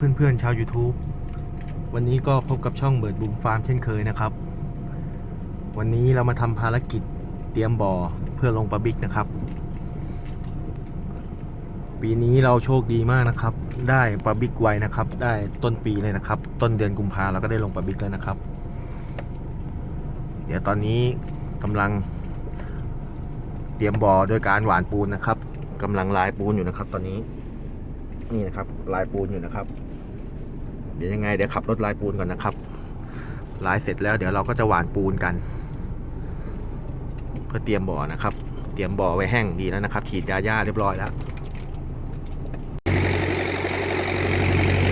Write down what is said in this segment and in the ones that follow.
เพื่อนๆชาว YouTube วันนี้ก็พบกับช่องเบิร์ดบูมฟาร์มเช่นเคยนะครับ วันนี้เรามาทำภารกิจเตรียมบ่อเพื่อลงปลาบิ๊กนะครับ ปีนี้เราโชคดีมากนะครับ ได้ปลาบิ๊กไวนะครับ ได้ต้นปีเลยนะครับ ต้นเดือนกุมภาเราก็ได้ลงปลาบิ๊กแล้วนะครับ เดี๋ยวตอนนี้กำลัง เตรียมบ่อโดยการหวานปูนนะครับกำลังลายปูนอยู่นะครับ ตอนนี้นี่นะครับลายปูนอยู่นะครับ เดี๋ยวยังไงเดี๋ยวขับรถลายปูนก่อนนะครับลายเสร็จแล้วเดี๋ยวเราก็จะหวานปูนกัน เพื่อเตรียมบ่อนะครับ เตรียมบ่อไว้แห้งดีแล้วนะครับ ฉีดยาหญ้าเรียบร้อยแล้ว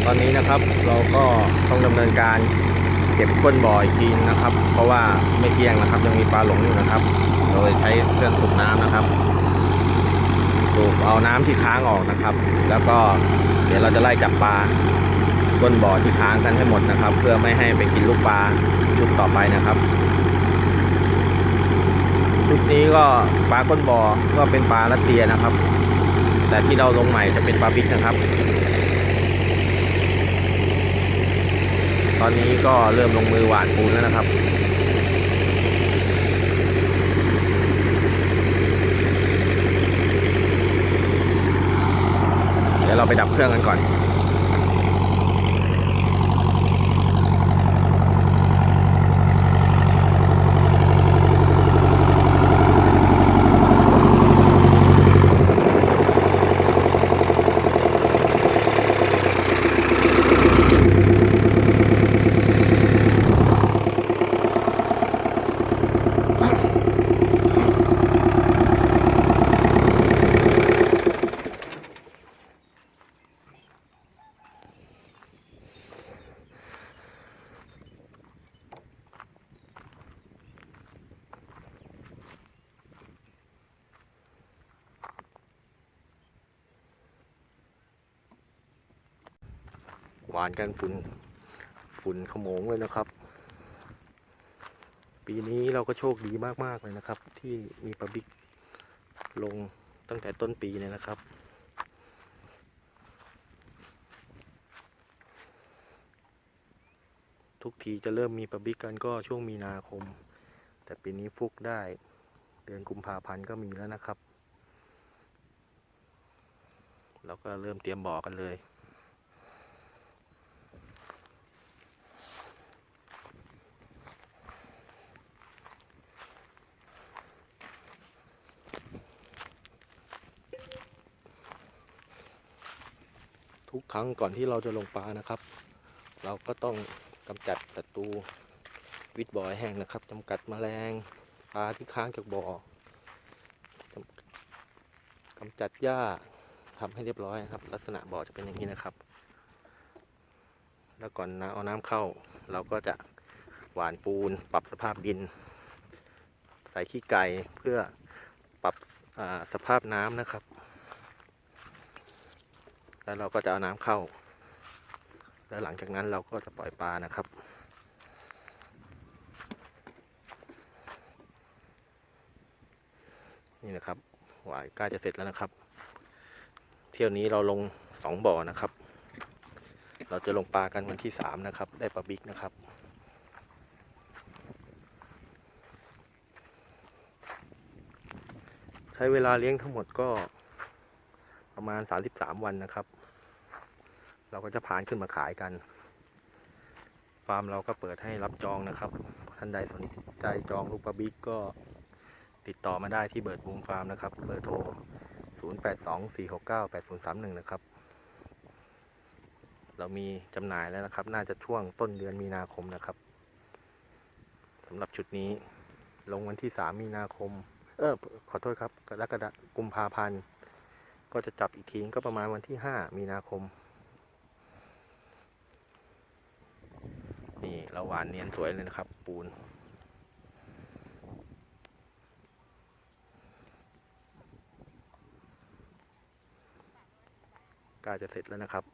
ตอนนี้นะครับเราก็ต้องดำเนินการเก็บก้นบ่ออีกทีนะครับ เพราะว่าไม่เกลี้ยงนะครับ ยังมีปลาหลงอยู่นะครับ โดยใช้เครื่องสูบน้ำนะครับสูบเอาน้ำที่ค้างออกนะครับ แล้วก็เดี๋ยวเราจะไล่จับปลา ก้นบ่อที่ค้างกันให้หมดนะครับ เพื่อไม่ให้ไปกินลูกปลาลูกต่อไปนะครับชุดนี้ก็ปลาก้นบ่อก็เป็นปลารัสเซียนะครับ แต่ที่เราลงใหม่จะเป็นปลาบิ๊กนะครับ ตอนนี้ก็เริ่มลงมือหวานปูนแล้วนะครับเดี๋ยวเราไปดับเครื่องกันก่อน หวานกันฝุ่นฝุ่นขโมงเลยนะครับ ปีนี้เราก็โชคดีมากๆเลยนะครับ ที่มีปลาบิ๊กลงตั้งแต่ต้นปีเลยนะครับ ทุกทีจะเริ่มมีปลาบิ๊กกันก็ช่วงมีนาคม แต่ปีนี้ฟุกได้เดือนกุมภาพันธ์ก็มีแล้วนะครับ เราก็เริ่มเตรียมบ่อกันเลย ทุกครั้งก่อนที่เราจะลงปลานะครับ เราก็ต้องกำจัดศัตรูวิดบ่อแห้งนะครับจำกัดแมลงปลาที่ค้างจากบ่อกำกำจัดหญ้าทำให้เรียบร้อยนะครับ ลักษณะบ่อจะเป็นอย่างนี้นะครับ แล้วก่อนนะเอาน้ำเข้า เราก็จะหวานปูน ปรับสภาพดิน ใส่ขี้ไก่เพื่อปรับสภาพน้ำนะครับ แล้วเราก็จะเอาน้ำเข้า แล้วหลังจากนั้นเราก็จะปล่อยปลานะครับนี่นะครับหวายใกล้จะเสร็จแล้วนะครับ เที่ยวนี้เราลงสองบ่อนะครับ เราจะลงปลากันวันที่สามนะครับ ได้ปลาบิ๊กนะครับใช้เวลาเลี้ยงทั้งหมดก็ประมาณ 33 วันนะครับ เราก็จะผ่านขึ้นมาขายกัน ฟาร์มเราก็เปิดให้รับจองนะครับ ท่านใดสนใจจองลูกปลาบิ๊กก็ติดต่อมาได้ที่เบิร์ดบูมฟาร์มนะครับ เบอร์โทร 0824698031 นะครับ เรามีจำหน่ายแล้วนะครับ น่าจะช่วงต้นเดือนมีนาคมนะครับสำหรับชุดนี้ลงวันที่ 3 มีนาคม เออ ขอโทษครับกรกฎากุมภาพันธ์ ก็จะจับอีกทีก็ประมาณวันที่ 5 มีนาคม นี่ เราหวานเนียนสวยเลยนะครับ ปูนกล้าจะเสร็จแล้วนะครับ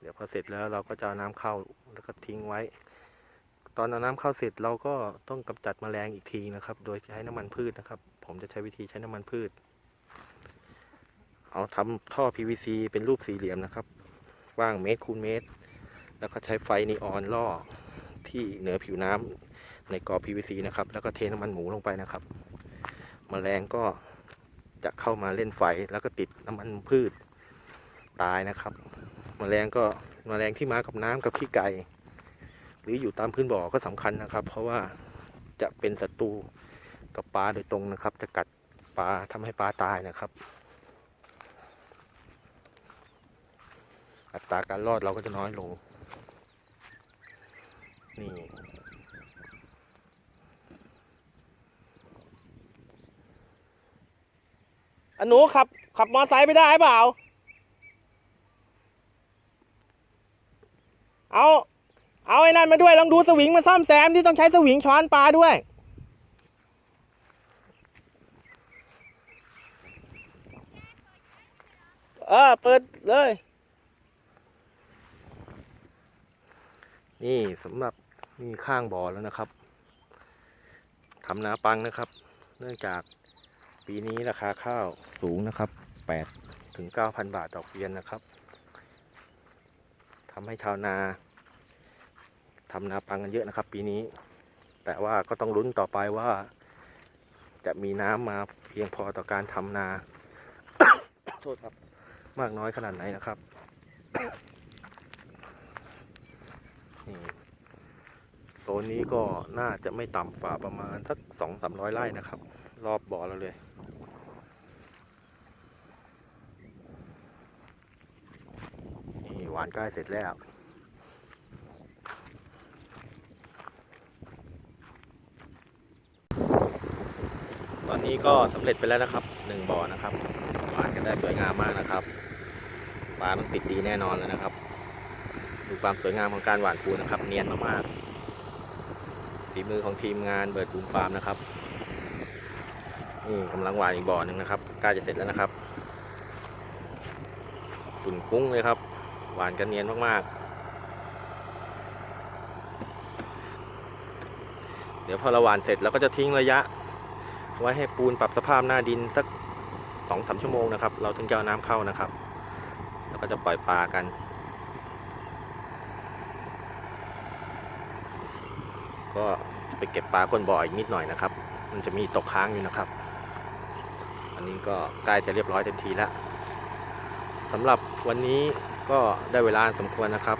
เดี๋ยวพอเสร็จแล้วเราก็จะเอาน้ำเข้าแล้วก็ทิ้งไว้ ตอนเอาน้ำเข้าเสร็จเราก็ต้องกำจัดแมลงอีกทีนะครับ โดยใช้น้ำมันพืชนะครับ ผมจะใช้วิธีใช้น้ำมันพืช เอาทำท่อ PVC เป็นรูปสี่เหลี่ยมนะครับกว้างเมตรคูณเมตร แล้วก็ใช้ไฟนีออนล่อที่เหนือผิวน้ำในกอ PVC นะครับ แล้วก็เทน้ำมันหมูลงไปนะครับแมลงก็จะเข้ามาเล่นไฟแล้วก็ติดน้ำมันพืชตายนะครับแมลงก็แมลงที่มากับน้ำกับขี้ไก่หรืออยู่ตามพื้นบ่อก็สำคัญนะครับ เพราะว่าจะเป็นศัตรูกับปลาโดยตรงนะครับ จะกัดปลาทำให้ปลาตายนะครับ อัตราการรอดเราก็จะน้อยลง นี่ อันหนูขับ ขับมอไซค์ไปได้เปล่า เอา เอาไอ้นั่นมาด้วย ลองดูสวิงมาซ่อมแซมที่ต้องใช้สวิงช้อนปลาด้วยเออเปิดเลย นี่สำหรับนี่ข้างบ่อแล้วนะครับทำนาปังนะครับ เนื่องจากปีนี้ราคาข้าวสูงนะครับแปดถึงเก้าพันบาทต่อเกวียนนะครับทำให้ชาวนาทำนาปังกันเยอะนะครับ ปีนี้ แต่ว่าก็ต้องลุ้นต่อไปว่า จะมีน้ำมาเพียงพอต่อการทำนา โทษครับ มากน้อยขนาดไหนนะครับ นี่ โซนนี้ก็น่าจะไม่ต่ำกว่าประมาณสักสองสามร้อยไร่นะครับ รอบบ่อเราเลยนี่หวานใกล้เสร็จแล้วตอนนี้ก็สำเร็จไปแล้วนะครับหนึ่งบ่อนะครับหวานกันได้สวยงามมากนะครับปลาต้องติดดีแน่นอนเลยนะครับ ดูความสวยงามของการหวานปูนะครับ เนียนมากๆ ฝีมือของทีมงานเบิร์ดบูมฟาร์มนะครับนี่กำลังหวานอีกบ่อหนึ่งนะครับใกล้จะเสร็จแล้วนะครับฝุ่นกุ้งเลยครับ หวานกันเนียนมากๆ เดี๋ยวพอเราหวานเสร็จเราก็จะทิ้งระยะ ไว้ให้ปูนปรับสภาพหน้าดินสักสองสามชั่วโมงนะครับ เราถึงจะเอาน้ำเข้านะครับ แล้วก็จะปล่อยปลากัน ก็ไปเก็บปลาก้นบ่ออีกนิดหน่อยนะครับ มันจะมีตกค้างอยู่นะครับ อันนี้ก็ใกล้จะเรียบร้อยเต็มทีแล้วสำหรับวันนี้ก็ได้เวลาสมควรนะครับ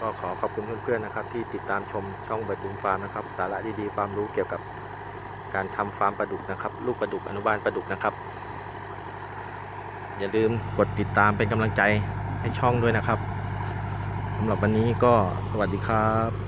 ก็ขอขอบคุณเพื่อนๆนะครับ ที่ติดตามชมช่องเบิร์ดบูมฟาร์มนะครับ สาระดีๆความรู้เกี่ยวกับการทำฟาร์มปลาดุกนะครับ ลูกปลาดุกอนุบาลปลาดุกนะครับ อย่าลืมกดติดตามเป็นกำลังใจให้ช่องด้วยนะครับสำหรับวันนี้ก็สวัสดีครับ